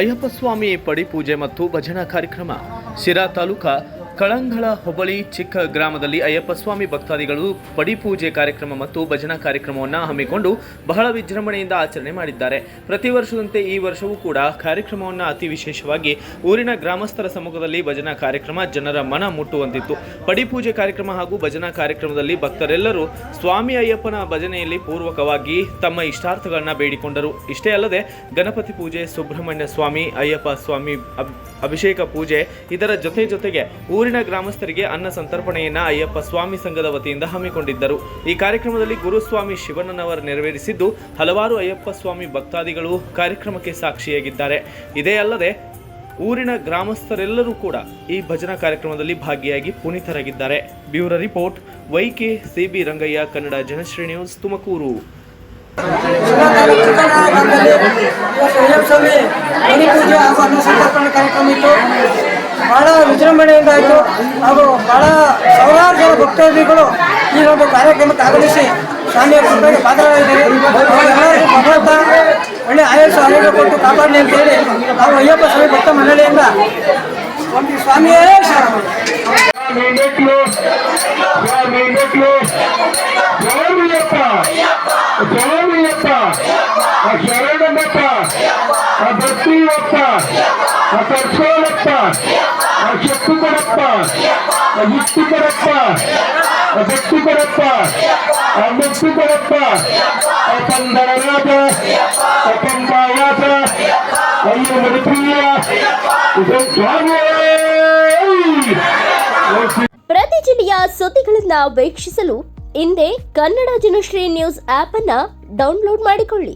ಅಯ್ಯಪ್ಪ ಸ್ವಾಮಿ ಪಡಿಪೂಜೆ ಮತ್ತು ಭಜನಾ ಕಾರ್ಯಕ್ರಮ. ಶಿರಾ ತಾಲೂಕಾ ಕಳಂಗಳ ಹೋಬಳಿ ಚಿಕ್ಕ ಗ್ರಾಮದಲ್ಲಿ ಅಯ್ಯಪ್ಪಸ್ವಾಮಿ ಭಕ್ತಾದಿಗಳು ಪಡಿಪೂಜೆ ಕಾರ್ಯಕ್ರಮ ಮತ್ತು ಭಜನಾ ಕಾರ್ಯಕ್ರಮವನ್ನು ಹಮ್ಮಿಕೊಂಡು ಬಹಳ ವಿಜೃಂಭಣೆಯಿಂದ ಆಚರಣೆ ಮಾಡಿದ್ದಾರೆ. ಪ್ರತಿ ವರ್ಷದಂತೆ ಈ ವರ್ಷವೂ ಕೂಡ ಕಾರ್ಯಕ್ರಮವನ್ನು ಅತಿ ವಿಶೇಷವಾಗಿ ಊರಿನ ಗ್ರಾಮಸ್ಥರ ಸಮ್ಮುಖದಲ್ಲಿ ಭಜನಾ ಕಾರ್ಯಕ್ರಮ ಜನರ ಮನ ಮುಟ್ಟುವಂತಿತ್ತು. ಪಡಿಪೂಜೆ ಕಾರ್ಯಕ್ರಮ ಹಾಗೂ ಭಜನಾ ಕಾರ್ಯಕ್ರಮದಲ್ಲಿ ಭಕ್ತರೆಲ್ಲರೂ ಸ್ವಾಮಿ ಅಯ್ಯಪ್ಪನ ಭಜನೆಯಲ್ಲಿ ಪೂರ್ವಕವಾಗಿ ತಮ್ಮ ಇಷ್ಟಾರ್ಥಗಳನ್ನು ಬೇಡಿಕೊಂಡರು. ಇಷ್ಟೇ ಅಲ್ಲದೆ ಗಣಪತಿ ಪೂಜೆ, ಸುಬ್ರಹ್ಮಣ್ಯ ಸ್ವಾಮಿ, ಅಯ್ಯಪ್ಪ ಸ್ವಾಮಿ ಅಭಿಷೇಕ ಪೂಜೆ ಇದರ ಜೊತೆ ಜೊತೆಗೆ ಊರಿನ ಗ್ರಾಮಸ್ಥರಿಗೆ ಅನ್ನ ಸಂತರ್ಪಣೆಯನ್ನ ಅಯ್ಯಪ್ಪ ಸ್ವಾಮಿ ಸಂಘದ ವತಿಯಿಂದ ಹಮ್ಮಿಕೊಂಡಿದ್ದರು. ಈ ಕಾರ್ಯಕ್ರಮದಲ್ಲಿ ಗುರುಸ್ವಾಮಿ ಶಿವಣ್ಣನವರು ನೆರವೇರಿಸಿದ್ದು, ಹಲವಾರು ಅಯ್ಯಪ್ಪ ಸ್ವಾಮಿ ಭಕ್ತಾದಿಗಳು ಕಾರ್ಯಕ್ರಮಕ್ಕೆ ಸಾಕ್ಷಿಯಾಗಿದ್ದಾರೆ. ಇದೇ ಅಲ್ಲದೆ, ಊರಿನ ಗ್ರಾಮಸ್ಥರೆಲ್ಲರೂ ಕೂಡ ಈ ಭಜನಾ ಕಾರ್ಯಕ್ರಮದಲ್ಲಿ ಭಾಗಿಯಾಗಿ ಪುನೀತರಾಗಿದ್ದಾರೆ. Bureau report, YK CB Rangayya, Kannada Janashree news, Tumakuru. ಬಹಳ ವಿಜೃಂಭಣೆಯಿಂದ ಆಯಿತು ಹಾಗೂ ಬಹಳ ಸಾವಿರಾರು ಜನ ಭಕ್ತಾದಿಗಳು ಈ ಒಂದು ಕಾರ್ಯಕ್ರಮಕ್ಕೆ ಆಗಮಿಸಿ ಸ್ವಾಮಿಯ ಕೃಪೆಗೆ ಪಾತ್ರರಾಗಿದ್ದಾರೆ. ಎಲ್ಲರಿಗೂ ಭಗವಂತ ಒಳ್ಳೆ ಆಯಸ್ಸು ಆರೋಗ್ಯ ಕೊಟ್ಟು ಕಾಪಾಡಲಿ ಅಂತೇಳಿ ನಾವು ಅಯ್ಯಪ್ಪ ಸ್ವಾಮಿ ಭಕ್ತ ಮಂಡಳಿಯಿಂದ ಒಂದು ಸ್ವಾಮಿಯೇ ಶರಣ ಆ ಭಕ್ತಿಯಪ್ಪ ಆ ಕರ್ಸೋಳಪ್ಪ ಆ ಶಕ್ತಿ ಕೊಡಪ್ಪ ಆ ಯುಕ್ತಿ ಕೊಡಪ್ಪ ಆ ಭಕ್ತಿ ಕೊಡಪ್ಪ ಆ ಮುಕ್ತಿ ಕೊಡಪ್ಪ ಆ ಪಂದರನಾಥ ಆ ಪಂಬಾಯಾತ ಅಯ್ಯೋ ಮಣಿಪ್ರಿಯ ಇದು ಸ್ವಾಮಿಯೇ ಪ್ರತಿ ಜಿಲ್ಲೆಯ ಸುದ್ದಿಗಳನ್ನ ವೀಕ್ಷಿಸಲು ಹಿಂದೆ ಕನ್ನಡ ಜನಶ್ರೀ ನ್ಯೂಸ್ ಆಪ್ ಅನ್ನ ಡೌನ್ಲೋಡ್ ಮಾಡಿಕೊಳ್ಳಿ